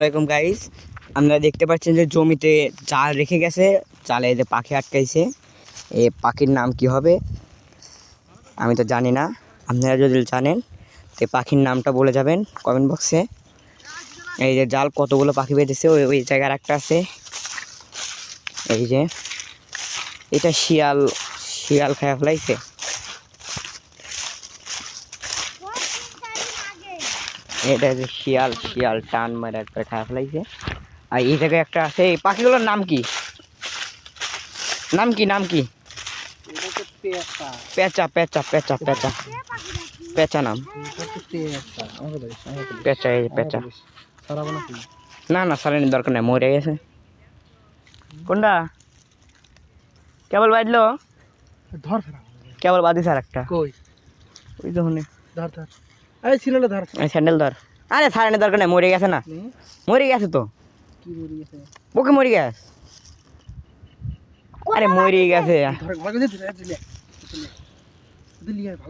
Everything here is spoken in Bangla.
আসসালামাইকুম গাইস আপনারা দেখতে পাচ্ছেন যে জমিতে চাল রেখে গেছে। চালে যে পাখি আটকাইছে। এ পাখির নাম কি হবে? আমি তো জানি না। আপনারা যদি জানেন, তো পাখির নামটা বলে যাবেন কমেন্ট বক্সে এই যে জাল কতগুলো পাখি বেঁধেছে, ওই ওই জায়গার একটা আছে। এই যে, এটা শিয়াল শিয়াল খায়া ফেলাইছে। এটা যে শিয়াল শিয়াল টান মারে একবার খাওয়া ফেলাইছে আর এই জায়গায় একটা আছে এই পাখিগুলোর নাম কি? নাম কি নাম কি? পেঁচা পেঁচা পেঁচা পেঁচা। পেঁচা নাম। পেঁচা এই পেঁচা। না না সারানির দরকার নেই মরে গেছে। কোনটা? কেবল বাজলো ধর কেবল বাদিস আর একটা কই? ওই তো ধর ধর। এই ছিল ধর। স্যান্ডেল ধর। আরে সারানির দরকার নেই মরে গেছে না। মরে গেছে তো। কি মরে গেছে? ওকে মরে গেছে। আরে মরে গেছে। ধর আর ভালো